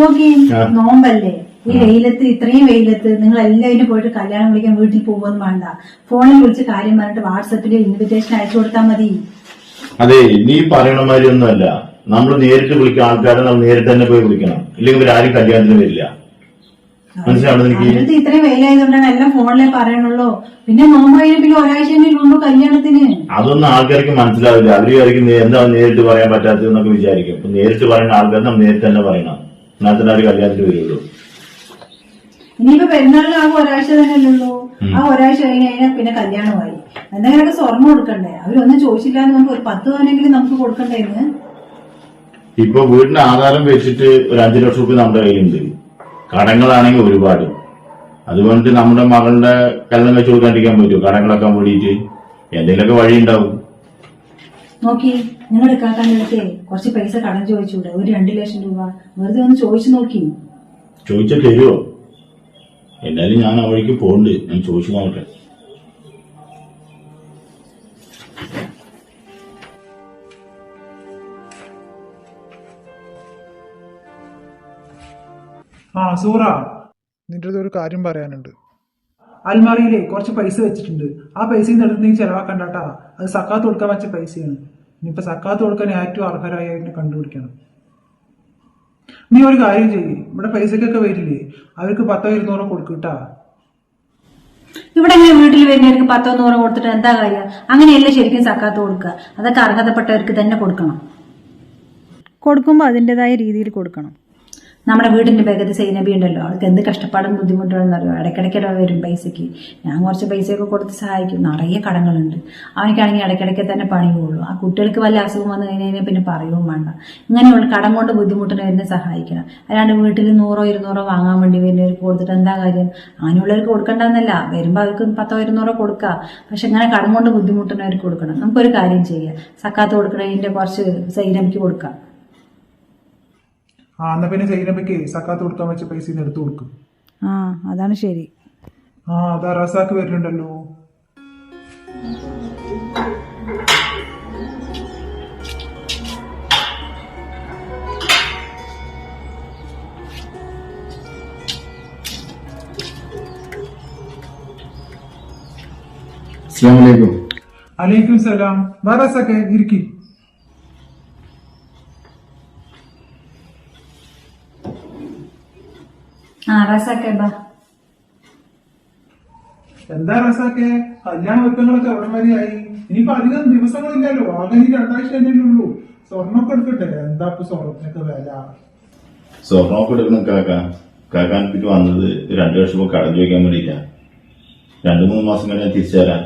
നോക്കി നോമ്പല്ലേ? ഈ വെയിലത്ത് ഇത്രയും വെയിലത്ത് നിങ്ങൾ എല്ലാവരും പോയിട്ട് കല്യാണം വിളിക്കാൻ വീട്ടിൽ പോകുമെന്ന് വേണ്ട. ഫോണിൽ വിളിച്ച് കാര്യം പറഞ്ഞിട്ട് വാട്സപ്പിൽ ഇൻവിറ്റേഷൻ അയച്ചു കൊടുത്താൽ മതി. അതെ നീ പറയണ മാതിരി ഒന്നുമല്ല നമ്മൾ നേരിട്ട് വിളിക്കുന്ന ആൾക്കാരെ നമ്മൾ നേരിട്ട് തന്നെ പോയി വിളിക്കണം. ഇല്ലെങ്കിൽ ആരും കല്യാണത്തിന് വരില്ല. മനസ്സിലാവുന്നത് ഇത്രയും വെയിലായതുകൊണ്ടാണ് എല്ലാം ഫോണിലേ പറയണുള്ളൂ. പിന്നെ നോമ്പ് പിന്നെ ഒരാഴ്ച ഉള്ളൂ കല്യാണത്തിന്? അതൊന്നും ആൾക്കാർക്ക് മനസ്സിലാവില്ല. അവർ വിചാരിക്കും "നീ എന്താ നേരിട്ട് പറയാൻ പറ്റാത്തതെന്നൊക്കെ വിചാരിക്കും. നേരിട്ട് പറയുന്ന ആൾക്കാർ നമ്മൾ നേരിട്ട് തന്നെ പറയണം. അവർ കല്യാണത്തിന് വരുള്ളൂ ഇനിയിപ്പോ ആ ഒരാഴ്ച തന്നെ അല്ലല്ലോ ആ ഒരാഴ്ച കഴിഞ്ഞ് കഴിഞ്ഞാൽ പിന്നെ കല്യാണമായി. എന്തെങ്കിലുമൊക്കെ സ്വർണം കൊടുക്കണ്ടേ? അവരൊന്നും ചോദിച്ചില്ല എന്ന് നമുക്ക് ഒരു പത്ത് പവനെങ്കിലും നമുക്ക് കൊടുക്കണ്ടേന്ന്? ഇപ്പൊ വീടിന്റെ ആധാരം വെച്ചിട്ട് ഒരു അഞ്ചു ലക്ഷം റുപ്യ നമ്മുടെ കയ്യിലുണ്ട്. കടങ്ങളാണെങ്കിൽ ഒരുപാട്. അതുകൊണ്ട് നമ്മുടെ മകളുടെ കല്യാണം വെച്ച് കൊടുക്കാണ്ടിരിക്കാൻ പറ്റുമോ? കടങ്ങളൊക്കെ വേണ്ടിയിട്ട് എന്തെങ്കിലുമൊക്കെ വഴി ഉണ്ടാവും നോക്കി നിങ്ങൾ കാക്കാന്റെ അടുത്ത് കുറച്ച് പൈസ കടം ചോദിച്ചൂടെ ഒരു രണ്ടു ലക്ഷം രൂപ. വെറുതെ ഒന്ന് ചോദിച്ചു നോക്കി. ചോദിച്ചാൽ തരുമോ എന്നാലും ഞാൻ ആ വഴിക്ക് പോകുന്നുണ്ട് ഞാൻ ചോദിച്ചു നോക്കട്ടെ. ആ സൂറ നിന്റെ ഒരു കാര്യം പറയാനുണ്ട്. അൽമാറിയിലെ കുറച്ച് പൈസ വെച്ചിട്ടുണ്ട്. ആ പൈസയിൽ നിന്ന് എടുത്ത് നീ ചെലവാക്കണ്ടാട്ടാ അത് സക്കാത്ത് കൊടുക്കാൻ വെച്ച പൈസയാണ്. ഇനിയിപ്പോ സക്കാത്ത് കൊടുക്കാൻ ഏറ്റവും അർഹരായതിനെ കണ്ടുപിടിക്കണം. നീ ഒരു കാര്യം ചെയ്യ്. ഇവിടെ പൈസക്കൊക്കെ വരില്ലേ? അവർക്ക് പത്തോ ഇരുന്നൂറോ കൊടുക്കൂട്ടാ ഇവിടെ ഇങ്ങനെ വീട്ടിൽ വരുന്നവർക്ക് പത്തോ നൂറോ കൊടുത്തിട്ട് എന്താ കാര്യം? അങ്ങനെയല്ലേ ശരിക്കും സക്കാത്ത് കൊടുക്കുക. അതൊക്കെ അർഹതപ്പെട്ടവർക്ക് തന്നെ കൊടുക്കണം. കൊടുക്കുമ്പോൾ അതിന്റെതായ രീതിയിൽ കൊടുക്കണം. നമ്മുടെ വീടിന്റെ ഭേഗത്ത് സൈനബി ഉണ്ടല്ലോ. അവൾക്ക് എന്ത് കഷ്ടപ്പാടും ബുദ്ധിമുട്ടുണ്ടെന്ന് അറിയോ ഇടയ്ക്കിടയ്ക്കിടെ വരും പൈസയ്ക്ക്. ഞാൻ കുറച്ച് പൈസയൊക്കെ കൊടുത്ത് സഹായിക്കും. നിറയെ കടങ്ങളുണ്ട്. അവനക്കാണെങ്കിൽ ഇടയ്ക്കിടയ്ക്ക് തന്നെ പണി പോകുള്ളൂ. ആ കുട്ടികൾക്ക് വല്ല അസുഖം വന്നു കഴിഞ്ഞാൽ പിന്നെ പറയുകയും വേണ്ട. ഇങ്ങനെയുള്ള കടം കൊണ്ട് ബുദ്ധിമുട്ടുന്നവരെ സഹായിക്കണം. അല്ലാണ്ട് വീട്ടിൽ നൂറോ ഇരുന്നൂറോ വാങ്ങാൻ വേണ്ടി വരുന്നവർക്ക് കൊടുത്തിട്ട് എന്താ കാര്യം? അങ്ങനെയുള്ളവർക്ക് കൊടുക്കണ്ടെന്നല്ല. വരുമ്പോൾ അവർക്ക് പത്തോ ഇരുന്നൂറോ കൊടുക്കുക പക്ഷെ ഇങ്ങനെ കടം കൊണ്ട് ബുദ്ധിമുട്ടുന്നവർക്ക് കൊടുക്കണം. നമുക്കൊരു കാര്യം ചെയ്യാം. സക്കാത്ത് കൊടുക്കണതിന്റെ കുറച്ച് സൈനബിക്ക് കൊടുക്കാം. ആ എന്നാ പിന്നെ സൈനബയ്ക്ക് സക്കാത്ത് കൊടുക്കാൻ വെച്ച പൈസ ഇന്ന് എടുത്തു കൊടുക്കും. ആ അതാണ് ശരി. ആ അതാ റസാക്ക് വരുന്നുണ്ടല്ലോ. അലൈക്കും സലാം. വാ റസാക്കെ ഇരിക്കി. ആ റസാക്കെ ബാ. എന്താ റസാക്കെ കല്യാണ ഒരുക്കങ്ങളൊക്കെ എവിടെ വരെയായി ഇനിയിപ്പോ അധികം ദിവസങ്ങളില്ലല്ലോ. ആകെ രണ്ടാഴ്ച തന്നെയല്ലേ ഉള്ളൂ. സ്വർണമൊക്കെ എടുക്കട്ടെ എന്താ ഇപ്പൊ സ്വർണത്തിനൊക്കെ വില? സ്വർണമൊക്കെ എടുക്കണം കാക്ക. കാക്കാൻ പിന്നെ വന്നത് രണ്ടു വർഷം ഇപ്പോൾ കടം ചോദിക്കാൻ വേണ്ടിയിട്ടാ. രണ്ടു മൂന്ന് മാസം കഴിഞ്ഞാൽ തിരിച്ചു തരാം.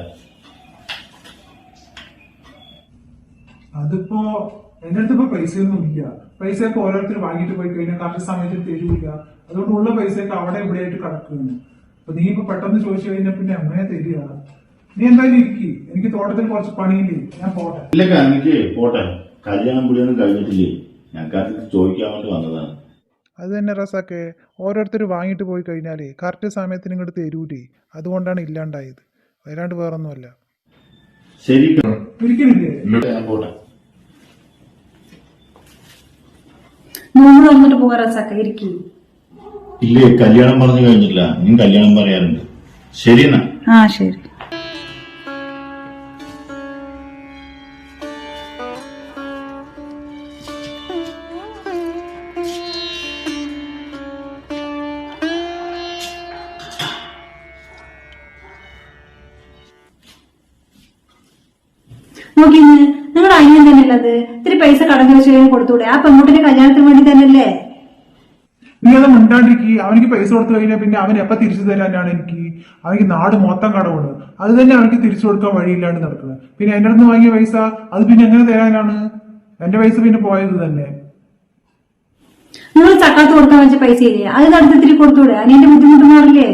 അതിപ്പോ എന്റെ അടുത്ത് ഇപ്പൊ ഒന്നും ഇല്ല. പൈസ ഒക്കെ ഓരോരുത്തർ വാങ്ങിട്ട് പോയി കഴിഞ്ഞാൽ കറക്റ്റ് സമയത്ത് തരൂല അതുകൊണ്ട് ഉള്ള പൈസയൊക്കെ അവിടെ ഇവിടെ ആയിട്ട് കിടക്കുകയാണ് അപ്പൊ നീ ഇപ്പൊ പെട്ടെന്ന് ചോദിച്ചു കഴിഞ്ഞാൽ പിന്നെ അമ്മയെ തരിക. നീ എന്തായാലും ഇരിക്കി. എനിക്ക് തോട്ടത്തിൽ കുറച്ച് പണിയില്ലേ? ഞാൻ പോട്ടെ. ഇല്ല എനിക്ക് പോട്ടെ. കല്യാണം പുള്ളിയൊന്നും കഴിഞ്ഞിട്ടില്ലേ? ഞങ്ങൾക്ക് അത് ചോദിക്കാൻ വേണ്ടി വന്നതാണ്. അത് തന്നെ റസാക്കെ ഓരോരുത്തർ വാങ്ങിയിട്ട് പോയി കഴിഞ്ഞാലേ കറക്റ്റ് സമയത്തിന് ഇങ്ങോട്ട് തരൂലേ. അതുകൊണ്ടാണ് ഇല്ലാണ്ടായത്. വരാണ്ട് വേറൊന്നുമല്ല. ശരി. ഞാൻ പോട്ടെ. നൂറ് വന്നിട്ട് പോകാം റസാക്ക ഇരിക്കി. ഇല്ലേ കല്യാണം പറഞ്ഞു കഴിഞ്ഞില്ല. ഇനിയും കല്യാണം പറയാറുണ്ട്. ശരി എന്നാ ആ ശരി. നോക്കിന്ന് നിങ്ങൾ അനിയൻ തന്നെയല്ലത് ഇത്തിരി പൈസ കടം കഴിഞ്ഞാൽ കൊടുത്തൂടെ? ആ പെൺകുട്ടിന്റെ കല്യാണത്തിന് വേണ്ടി തന്നെയല്ലേ? നീ അത് മിണ്ടാണ്ടിരിക്കി. അവനിക്ക് പൈസ കൊടുത്തു കഴിഞ്ഞാൽ പിന്നെ അവൻ എപ്പോൾ തിരിച്ചു തരാനാണ് എനിക്ക്? അവനിക്ക് നാട് മൊത്തം കടവുണ്ട് അത് തന്നെ അവനിക്ക് തിരിച്ചു കൊടുക്കാൻ വഴിയില്ലാണ്ട് നടക്കുന്നത് പിന്നെ എന്റെ അടുത്ത് വാങ്ങിയ പൈസ അത് പിന്നെ എങ്ങനെ തരാനാണ്? എന്റെ പൈസ പിന്നെ പോയത് തന്നെ. നിങ്ങൾ സക്കാത്ത് കൊടുക്കാൻ വെച്ച പൈസ ഇല്ലേ? അത് നടത്തി ഇത്തിരി കൊടുത്തൂടെ അനിയന്റെ ബുദ്ധിമുട്ട് മാറില്ലേ?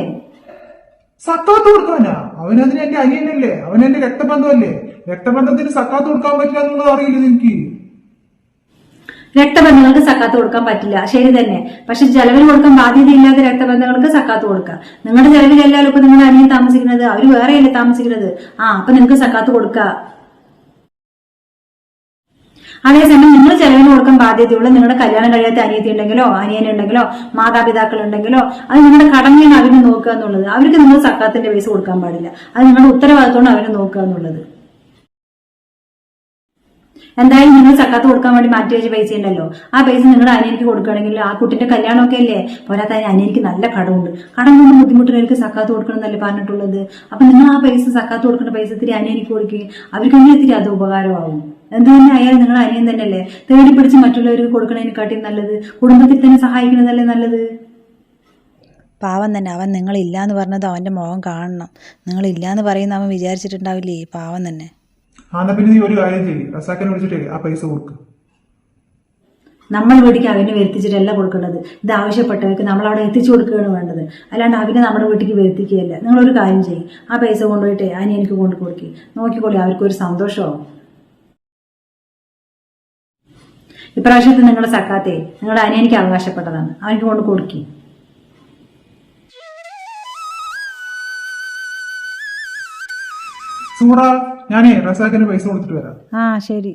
സക്കാത്ത് കൊടുക്കാനാ? അവനതിന് എന്റെ അനിയനല്ലേ? അവൻ എന്റെ രക്തബന്ധമല്ലേ? രക്തബന്ധത്തിന് സക്കാത്ത് കൊടുക്കാൻ പറ്റില്ല എന്നുള്ളത് അറിയില്ല എനിക്ക് രക്തബന്ധങ്ങൾക്ക് സക്കാത്ത് കൊടുക്കാൻ പറ്റില്ല. ശരി തന്നെ. പക്ഷെ ചെലവിൽ കൊടുക്കാൻ ബാധ്യതയില്ലാത്ത രക്തബന്ധങ്ങൾക്ക് സക്കാത്ത് കൊടുക്കുക. നിങ്ങളുടെ ചെലവിലല്ലല്ലോ ഇപ്പൊ നിങ്ങളുടെ അനിയൻ താമസിക്കുന്നത്. അവർ വേറെയല്ലേ താമസിക്കുന്നത്? ആ അപ്പൊ നിങ്ങൾക്ക് സക്കാത്ത് കൊടുക്ക അതേസമയം നിങ്ങൾ ചെലവിന് കൊടുക്കാൻ ബാധ്യത ബാധ്യതയുള്ള നിങ്ങളുടെ കല്യാണം കഴിയാത്ത അനിയത്തി ഉണ്ടെങ്കിലോ അനിയനുണ്ടെങ്കിലോ മാതാപിതാക്കൾ ഉണ്ടെങ്കിലോ അത് നിങ്ങളുടെ കടമയാണ് അവർ നോക്കുക എന്നുള്ളത്. അവർക്ക് നിങ്ങൾ സക്കാത്തിന്റെ പൈസ കൊടുക്കാൻ പാടില്ല. അത് നിങ്ങളുടെ ഉത്തരവാദിത്തമാണ് അവർ നോക്കുക എന്നുള്ളത്. എന്തായാലും നിങ്ങൾ സക്കാത്ത് കൊടുക്കാൻ വേണ്ടി മാറ്റി വെച്ച പൈസ ഉണ്ടല്ലോ. ആ പൈസ നിങ്ങൾ അനിയനിക്ക് കൊടുക്കുകയാണെങ്കിൽ ആ കുട്ടിന്റെ കല്യാണമൊക്കെ അല്ലേ? പോരാത്ത അനിയനിക്ക് നല്ല കടമുണ്ട് കടം കൊണ്ട് ബുദ്ധിമുട്ടുന്നവർക്ക് സക്കാത്ത് കൊടുക്കണം എന്നല്ലേ പറഞ്ഞിട്ടുള്ളത്. അപ്പൊ നിങ്ങൾ ആ പൈസ സക്കാത്ത് കൊടുക്കുന്ന പൈസ ഇത്തിരി അനിയനിക്ക് കൊടുക്കുക അവർക്ക് അങ്ങനെ ഇത്തിരി അത് ഉപകാരമാവും. എന്ത് തന്നെ ആയാലും നിങ്ങളുടെ അനിയൻ തന്നെയല്ലേ? തേടി പിടിച്ച് മറ്റുള്ളവർക്ക് കൊടുക്കണതിനെക്കാട്ടിയും നല്ലത്. കുടുംബത്തിൽ തന്നെ സഹായിക്കുന്നതല്ലേ നല്ലത്? പാവം തന്നെ. അവൻ നിങ്ങളില്ലാന്ന് പറഞ്ഞത് അവന്റെ മുഖം കാണണം. നിങ്ങളില്ലാന്ന് പറയുന്ന അവൻ വിചാരിച്ചിട്ടുണ്ടാവില്ലേ? പാവം തന്നെ. ആ എന്നാ പിന്നെ നീ ഒരു കാര്യം ചെയ്യ്. റസാക്കിനെ വിളിച്ചിട്ട് ആ പൈസ കൊടുക്കും. നമ്മൾ വീട്ടിലേക്ക് അവന് വരുത്തിച്ചിട്ടല്ല കൊടുക്കേണ്ടത്. ഇത് ആവശ്യപ്പെട്ടവർക്ക് നമ്മൾ അവിടെ എത്തിച്ചു കൊടുക്കുകയാണ് വേണ്ടത്. അല്ലാണ്ട് അവനെ നമ്മുടെ വീട്ടിലേക്ക് വരുത്തിക്കുകയല്ല. നിങ്ങളൊരു കാര്യം ചെയ്യും. ആ പൈസ കൊണ്ടുപോയിട്ട് അനിയനിക്ക് കൊണ്ടു കൊടുക്കുക നോക്കിക്കോളി അവർക്കൊരു സന്തോഷമാവും. ഇപ്രാവശ്യത്തെ നിങ്ങളുടെ സക്കാത്തെ നിങ്ങളുടെ അനിയനിക്ക് അവകാശപ്പെട്ടതാണ്. അവനിക്ക് കൊണ്ട് കൊടുക്കി. സൂറ ഞാനേ റസാക്കിന് പൈസ കൊടുത്തിട്ട് വരാം. ആ ശരി.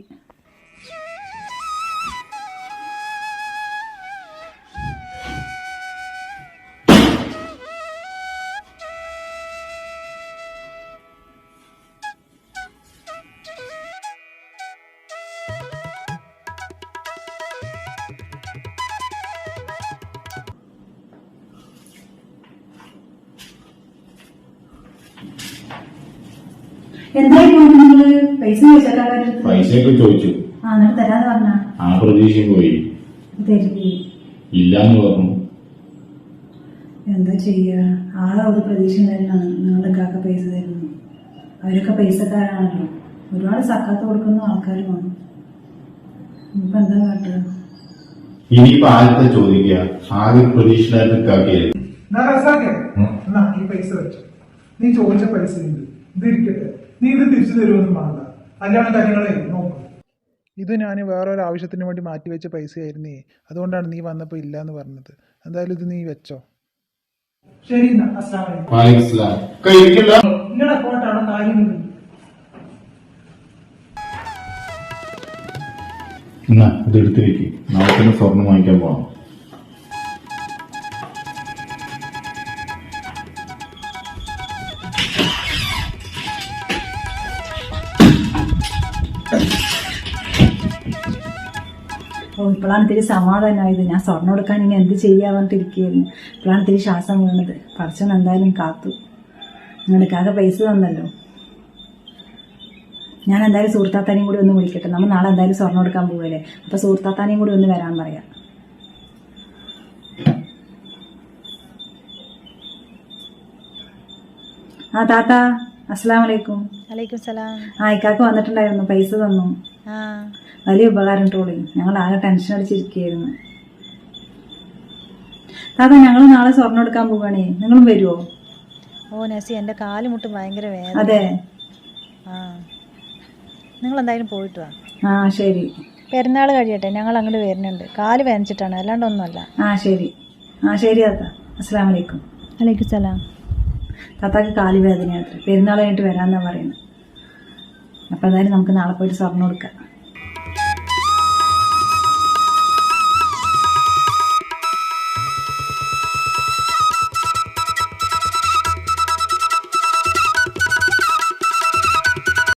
എന്തായി പോയിട്ട് നിങ്ങൾ? പൈസ ചോദിച്ചാൽ പൈസയൊക്കെ ചോദിച്ചു. ആ എന്നിട്ട് തരാതെ പറഞ്ഞ? ആ പ്രതീക്ഷയും പോയി. ഇല്ലാന്ന് പറഞ്ഞു. എന്താ ചെയ്യുക ആകെ ഒരു പ്രതീക്ഷ തന്നെയാണ് നിങ്ങളുടെ കാക്ക പൈസ തരുന്നു. അവരൊക്കെ പൈസക്കാരാണല്ലോ. ഒരുപാട് സക്കാത്ത് കൊടുക്കുന്ന ആൾക്കാരുമാണ് ഇപ്പൊ എന്താ കാട്ടുക ഇനിയിപ്പോ ആദ്യത്തെ ചോദിക്കുക ആദ്യം പ്രതീക്ഷയിലായിട്ട് എന്നാ ഈ പൈസ വെച്ചു. നീ ചോദിച്ച പൈസ ഉണ്ട് ഇത് ഇരിക്കട്ടെ. നീ ഇത് തിരിച്ചു തരുമെന്ന് വേണ്ട കല്യാണ കാര്യങ്ങളെ നോക്കും. ഇത് ഞാൻ വേറൊരു ആവശ്യത്തിന് വേണ്ടി മാറ്റിവെച്ച പൈസയായിരുന്നേ അതുകൊണ്ടാണ് നീ വന്നപ്പോൾ ഇല്ല എന്ന് പറഞ്ഞത്. എന്തായാലും ഇത് നീ വെച്ചോ. ശരി നിങ്ങളുടെ എന്നാ ഇത് എടുത്തിരിക്കും. നാളെ തന്നെ സ്വർണം വാങ്ങിക്കാൻ പോകണം ഇപ്പോഴാണ് ഇത്തിരി സമാധാനമായത് ഞാൻ സ്വർണം കൊടുക്കാൻ ഇനി എന്ത് ചെയ്യാൻ പറഞ്ഞിട്ടിരിക്കുകയായിരുന്നു ഇപ്പോഴാണ് തിരി ശ്വാസം വീണത്. പറച്ചൻ എന്തായാലും കാത്തു. നിനക്കാകെ കാക്ക പൈസ തന്നല്ലോ. ഞാൻ എന്തായാലും സുഹൃത്താത്താനെയും കൂടി ഒന്ന് വിളിക്കട്ടെ. നമ്മൾ നാളെ എന്തായാലും സ്വർണം കൊടുക്കാൻ പോവല്ലേ. അപ്പോൾ സുഹൃത്താത്താനെയും കൂടി ഒന്ന് വരാൻ പറയാം. ആ താത്ത അസ്സലാമലൈക്കും വലൈക്കും സലാം. ആ ഇക്കാക്ക് വന്നിട്ടുണ്ടായിരുന്നു. പൈസ തന്നു. ആ. വലിയ ഉപകാരം ടോളി ഞങ്ങൾ ആകെ ടെൻഷൻ അടിച്ചിരിക്കുകയായിരുന്നു. താത്ത ഞങ്ങൾ നാളെ സ്വർണം എടുക്കാൻ പോവുകയാണേ. നിങ്ങളും വരുമോ ഓ നസി എന്റെ കാൽ മുട്ടും ഭയങ്കര വേദന അതെ. ആ. നിങ്ങൾ എന്തായാലും പോയിട്ട് വാ. ആ ശരി. പെരുന്നാൾ കഴിയട്ടെ. ഞങ്ങൾ അങ്ങോട്ട് വരുന്നുണ്ട്. കാൽ വേദനിച്ചിട്ടാണ്. അല്ലാണ്ട് ഒന്നുമല്ല ആ ശരി. ആ ശരി താത്ത. അസ്സാം വലൈക്കും വലൈക്കും സലാം. താത്താക്ക് കാൽ വേദനയാത്ര പെരുന്നാൾ കഴിഞ്ഞിട്ട് വരാമെന്നാണ് പറയുന്നത് അപ്പോൾ എന്തായാലും നമുക്ക് നാളെ പോയിട്ട് സ്വർണം എടുക്കാം.